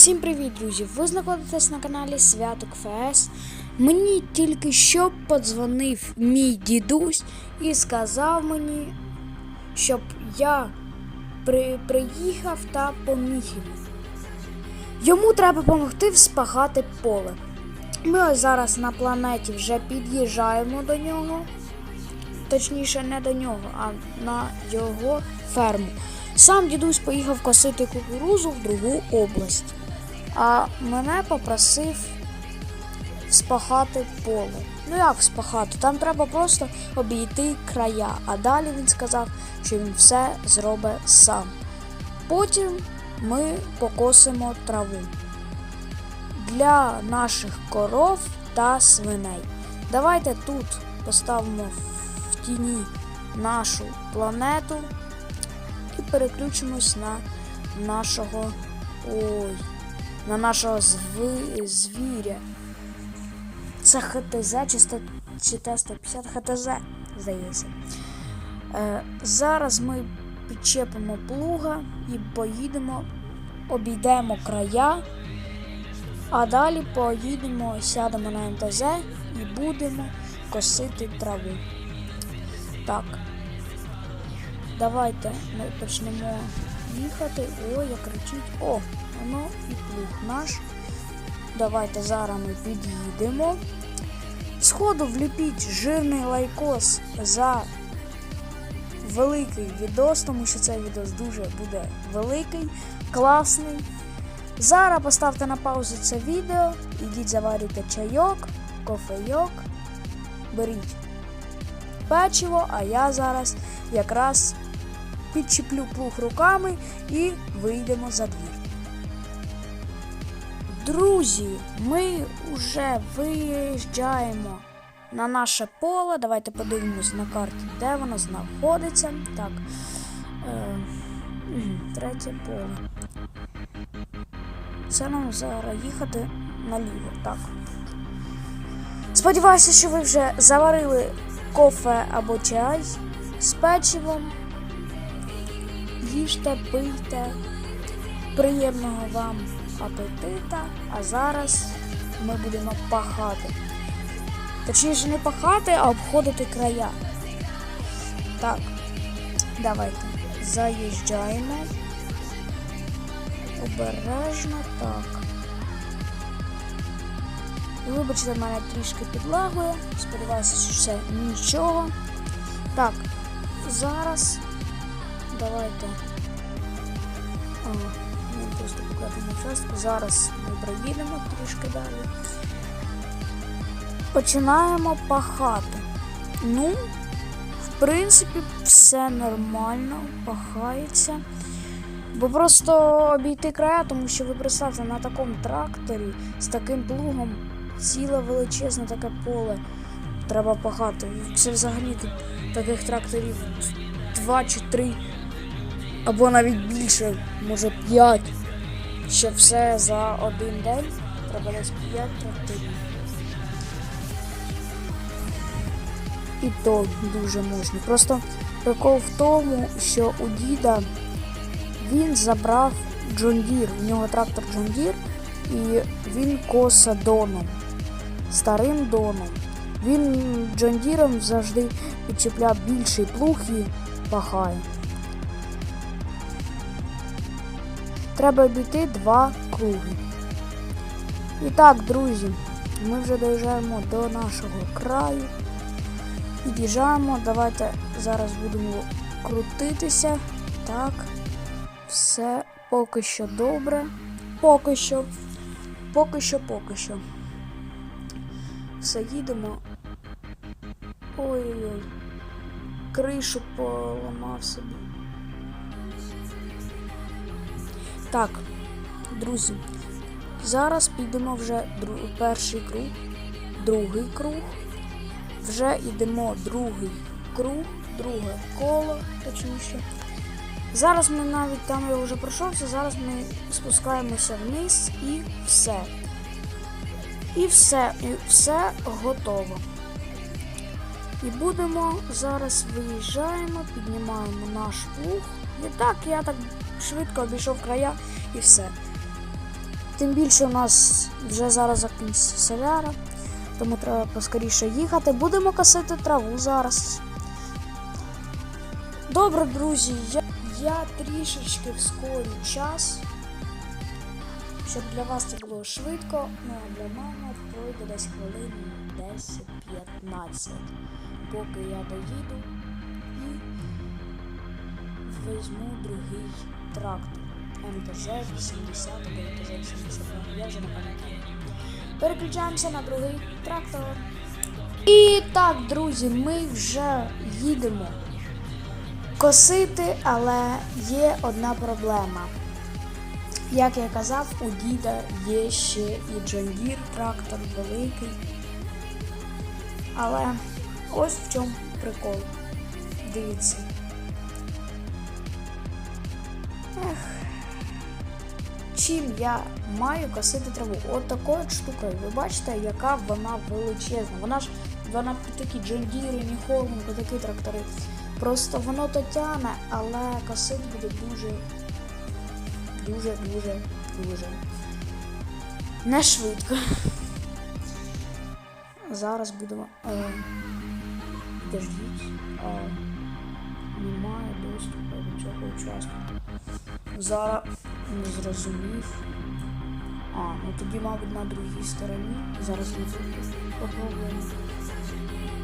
Всім привіт, друзі! Ви знаходитесь на каналі Святок ФС. Мені тільки що подзвонив мій дідусь і сказав мені, щоб я при, приїхав та поміг йому. Йому треба допомогти вспахати поле. Ми ось зараз на планеті вже під'їжджаємо до нього. Точніше, не до нього, а на його ферму. Сам дідусь поїхав косити кукурузу в другу область, а мене попросив спахати поле. Ну як спахати? Там треба просто обійти края, а далі він сказав, що він все зробить сам. Потім ми покосимо траву для наших коров та свиней. Давайте тут поставимо в тіні нашу планету і переключимось на нашого ой, на нашого зви, звіря. Це ХТЗ чи, сто- чи Т-150 ХТЗ, здається. Е, зараз ми підчепимо плуга і поїдемо, обійдемо края, а далі поїдемо, сядемо на МТЗ і будемо косити траву. Так. Давайте ми почнемо їхати. О, як кричить. О, воно і плуг наш. Давайте зараз ми під'їдемо. Сходу вліпіть жирний лайкос за великий відос, тому що цей відос дуже буде великий, класний. Зараз поставте на паузу це відео, ідіть заварюйте чайок, кофейок, беріть печиво, а я зараз якраз підчіплю плуг руками і вийдемо за двір. Друзі, ми вже виїжджаємо на наше поле. Давайте подивимось на карті, де воно знаходиться. Так. Е, третє поле. Це нам зараз їхати наліво. Так. Сподіваюся, що ви вже заварили кофе або чай з печивом. Їжте, пийте. Приємного вам апетита. А зараз ми будемо пахати. Точніше, не пахати, а обходити края. Так, давайте заїжджаємо. Обережно так. Вибачте, мене трішки підлагує. Сподіваюся, що все нічого. Так, зараз давайте просто покладений участок. Зараз ми проїдемо трішки далі. Починаємо пахати. Ну, в принципі, все нормально, пахається. Бо просто обійти края, тому що ви представте, на такому тракторі з таким плугом ціле величезне таке поле треба пахати. Ну, це взагалі тут таких тракторів 2 чи 3, або навіть більше, може 5. Щоб все за один день треба десь 5 тижнів. І то дуже можна. Просто прикол в тому, що у діда він забрав Джондір. У нього трактор Джондір і він коса доном, старим доном. Він Джондіром завжди підчіпляв більший плуг і пахає. Треба обійти два круги. І так, друзі, ми вже доїжджаємо до нашого краю. Під'їжджаємо. Давайте зараз будемо крутитися. Так. Все поки що добре. Поки що. Поки що, поки що. Все їдемо. Ой-ой-ой. Кришу поламав собі. Так, друзі. Зараз підемо вже дру... перший круг, другий круг. Вже йдемо другий круг, друге коло, точніше. Зараз ми навіть там я вже пройшовся, зараз ми спускаємося вниз і все. І все, і все готово. І будемо зараз виїжджаємо, піднімаємо наш плуг. І так, я так швидко обійшов края і все. Тим більше у нас вже зараз закінчиться соляра, тому треба поскоріше їхати. Будемо косити траву зараз. Добре, друзі, я, я трішечки вскорю час, щоб для вас це було швидко, ну а для мене пройде десь хвилин 10-15, поки я доїду і візьму другий трактор. МТЗ-80 або МТЗ-72, я вже не пам'ятаю. Переключаємося на другий трактор. І так, друзі, ми вже їдемо косити, але є одна проблема. Як я казав, у діда є ще і Джондір, трактор великий. Але ось в чому прикол. Дивіться. Ех. Чим я маю косити траву? От такою штукою. Ви бачите, яка вона величезна. Вона ж вона такі джондіри, Ніхолманки, такі трактори. Просто воно то тяне, але косить буде дуже, дуже, дуже, дуже не швидко. Зараз будемо. Е, Подождіть. Немає доступу до цього участку. Зараз не зрозумів. А, ну тоді, мабуть, на другій стороні. Зараз ми попробуємо.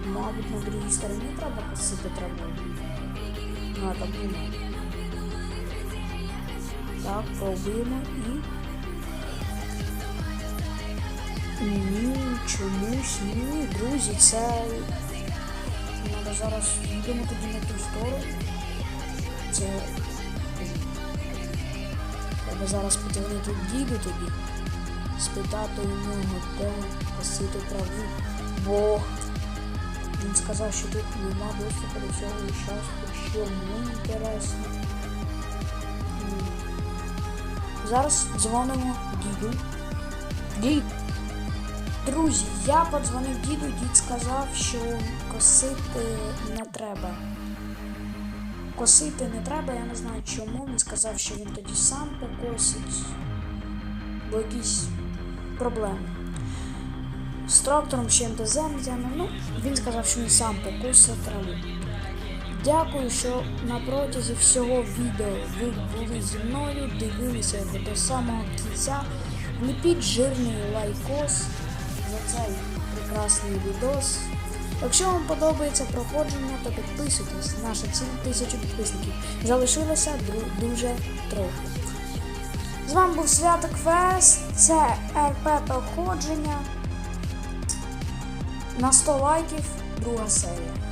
Мабуть, на другій стороні треба косити траву. Ну, так думаю. Так, пробуємо і. Ні, чомусь ні, друзі, це. Треба зараз їдемо тоді на ту сторону. Це. Треба зараз подзвонити діду тоді. Спитати у нього, де косити траву. Бо він сказав, що тут нема доступу до цього участку. Чому інтересно? Зараз дзвонимо діду. Дід. Друзі, я подзвонив діду, дід сказав, що косити не треба. Косити не треба, я не знаю чому. Він сказав, що він тоді сам покосить, бо якісь проблеми. З трактором ще МТЗ. Ну, він сказав, що він сам покосить траву. Дякую, що на протязі всього відео ви були зі мною, дивилися його до самого кінця. Вліпіть жирний лайкос за цей прекрасний відос. Якщо вам подобається проходження, то підписуйтесь. Наша ціль тисячу підписників. Залишилося дуже трохи. З вами був Свято Квест. Це РП проходження. На 100 лайків друга серія.